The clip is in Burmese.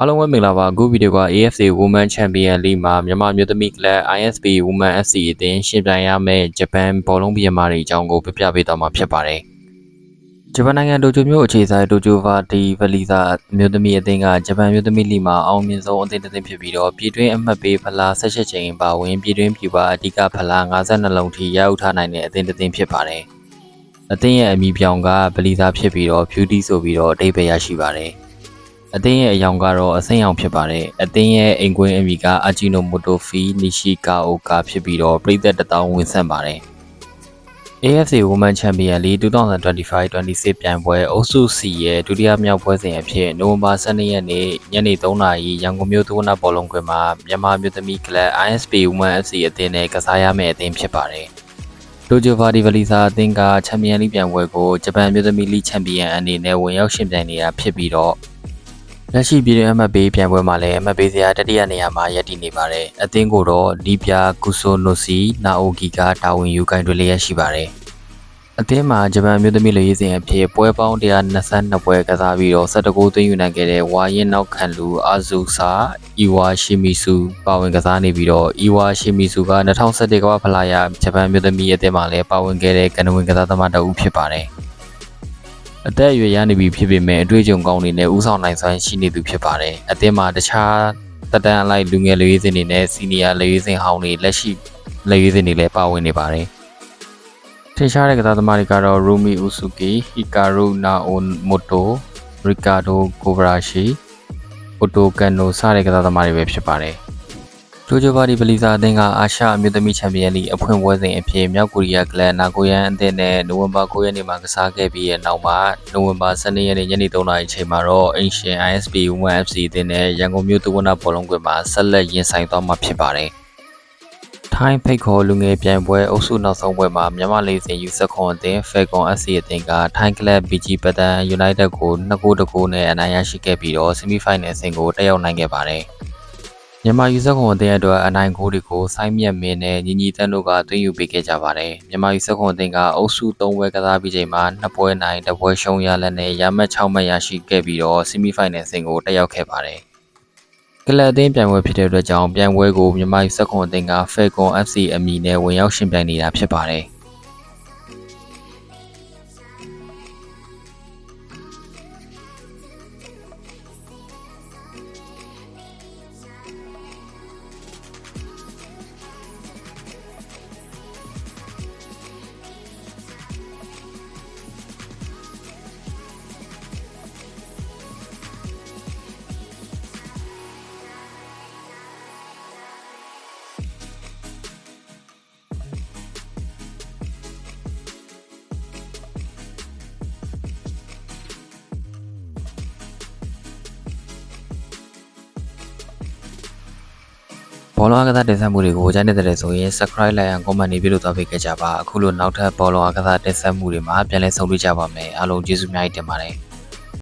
အားလုံးပဲမင်္ဂလာပါအခုဗီဒီယိုက AFC Women Champion League မှာမြန်မာမျိုးသမီးကလပ် ISP Women FC အသင်းရှင်ပြိုင်ရမယ့်ဂျပန်ဘောလုံးပြည်မာတွေအကြောင်းကိုပြပြပေးသွားမှာဖြစ်ပါတယ်ဂျပန်နိုင်ငံတိုကျိုမြို့အခြေစိုက်တိုကျိုဗာဒီဗလီဇာမျိုးသမီးအသင်းကဂျပန်မျိုးသမီးလီမှာအောင်မြင်ဆုံးအသင်းတစ်သင်းဖြစ်ပြီးတော့ပြည်တွင်းအမှတ်ပေးဖလား16ချိန်ပါဝင်ပြည်တွင်းပြည်ပအဓိကဖလား52လုံးထိရယူထားနိုင်တဲ့အသင်းတစ်သင်းဖြစ်ပါတယ်အသင်းရဲ့အမည်ပြောင်ကဗလီဇာဖြစ်ပြီးတော့ beauty ဆိုပြီးတော့အတိတ်ပဲရရှိပါတယ် အသင်းရဲ့အယောင်ကတော့အစိမ်းရောင်ဖြစ်ပါတယ်။အသင်းရဲ့အိမ်ကွင်းအမည်ကအဂျီနိုမိုတိုဖီနီရှိကာအိုကာဖြစ်ပြီးတော့ပြည်သက်တစ်တောင်းဝင်ဆက်ပါတယ်။ AFC Women Champion League 2025-26ပြိုင်ပွဲအုပ်စု C ရဲ့ဒုတိယမြောက်ပွဲစဉ်အဖြစ်နိုဝင်ဘာ12ရက်နေ့ညနေ3နာရီရန်ကုန်မြို့သုဝနာဘောလုံးကွင်းမှာမြန်မာမြို့သမီးကလပ် ISP Women FC အသင်းနဲ့ကစားရမယ့်အသင်းဖြစ်ပါတယ်။တိုဂျိုဗာဒီဗလီဆာအသင်းကချန်ပီယံလိပြိုင်ပွဲကိုဂျပန်မြို့သမီးလိချန်ပီယံအနေနဲ့ဝင်ရောက်ရှင်ပြိုင်နေတာဖြစ်ပြီးတော့ လက်ရှိပြည်တွင်းအမှတ်ပေးပြိုင်ပွဲမှာလည်းအမှတ်ပေးစရာတတိယနေရာမှာရပ်တည်နေပါတယ်။အသင်းကိုတော့လီပြာကူဆိုနိုစီနာအိုဂီကတာဝန်ယူကင်တွေလျက်ရှိပါတယ်။အသင်းမှာဂျပန်မြို့သမီးလူရေးစဉ်အဖြစ်ပွဲပေါင်း122ပွဲကစားပြီးတော့19ဂိုးသွင်းယူနိုင်ခဲ့တဲ့ဝါရင်နောက်ခံလူအာဇူဆာအီဝါရှီမီဆူပါဝင်ကစားနေပြီးတော့အီဝါရှီမီဆူက2017ကမ္ဘာဖလားရဂျပန်မြို့သမီးအသင်းမှာလည်းပါဝင်ခဲ့တဲ့ကနဝင်ကစားသမားတစ်ဦးဖြစ်ပါတယ်။ အသက်အရွယ်ရနေပြီဖြစ်ပေမဲ့အတွေ့အကြုံကောင်းတွေနဲ့ဥဆောင်နိုင်စွမ်းရှိနေသူဖြစ်ပါတယ်။အသင်းမှာတခြားတက်တန်းအလိုက်လူငယ်လူရေးစင်တွေနဲ့စီနီယာလူရေးစင်ဟောင်းတွေလက်ရှိလူရေးစင်တွေလည်းပါဝင်နေပါတယ်။ထင်ရှားတဲ့ကစားသမားတွေကတော့ရူမီဥစုကီဟီကာရူနာအိုမိုတိုရီကာဒိုကိုဗရာရှီအိုတိုကန်နိုစတဲ့ကစားသမားတွေပဲဖြစ်ပါတယ်။ တိုဂျိုဘာဒီဗလီဇာအသင်းကအာရှအမျိုးသမီးချန်ပီယံလိအဖွင့်ပွဲစဉ်အဖြစ်မြောက်ကိုရီးယားကလပ်နာကိုယန်အသင်းနဲ့နိုဝင်ဘာ9ရက်နေ့မှာကစားခဲ့ပြီးတဲ့နောက်မှာနိုဝင်ဘာ12ရက်နေ့ညနေ3နာရီချိန်မှာတော့အင်ရှင် ISP Women FC အသင်းနဲ့ရန်ကုန်မြို့တဝနာဘောလုံးကွင်းမှာဆက်လက်ရင်ဆိုင်သွားမှာဖြစ်ပါတယ်။ထိုင်းဖိတ်ခေါ်လူငယ်ပြိုင်ပွဲအုပ်စုနောက်ဆုံးပွဲမှာမြန်မာလေးစင်ယူဆက်ခွန်အသင်း Falcon FC အသင်းကထိုင်းကလပ် BG ပတန် United ကို2ဂိုးတဂိုးနဲ့အနိုင်ရရှိခဲ့ပြီးတော့ semi-final ဆင့်ကိုတက်ရောက်နိုင်ခဲ့ပါတယ်။ မြန်မာယူဆခွန်အသင်းအတွက်အနိုင်ဂိုးတွေကိုဆိုင်းမြတ်မင်းနဲ့ညီညီတန်းတို့ကသွင်းယူပေးခဲ့ကြပါတယ်။မြန်မာယူဆခွန်အသင်းကအုပ်စု၃ပွဲကစားပြီးချိန်မှာနှစ်ပွဲနိုင်တစ်ပွဲရှုံးရလက်နဲ့ရမှတ်6မှတ်ရရှိခဲ့ပြီးတော့ဆီမီဖိုင်နယ်ဆင်ကိုတက်ရောက်ခဲ့ပါတယ်။ကလပ်အသင်းပြိုင်ပွဲဖြစ်တဲ့အတွက်ကြောင့်ပြိုင်ပွဲကိုမြန်မာယူဆခွန်အသင်းက Falcon FC အမည်နဲ့ဝင်ရောက်ရှင်ပြိုင်နေတာဖြစ်ပါတယ်။ ဘောလုံးအကစားတင်ဆက်မှုတွေကိုကြိုက်နေတဲ့ဆိုရင် subscribe လိုက်အောင် comment တွေပြုလုပ်သွားပေးခဲ့ကြပါအခုလိုနောက်ထပ်ဘောလုံးအကစားတင်ဆက်မှုတွေမှာပြန်လည်ဆုံတွေ့ကြပါမယ်အားလုံးကျေးဇူးများတင်ပါတယ်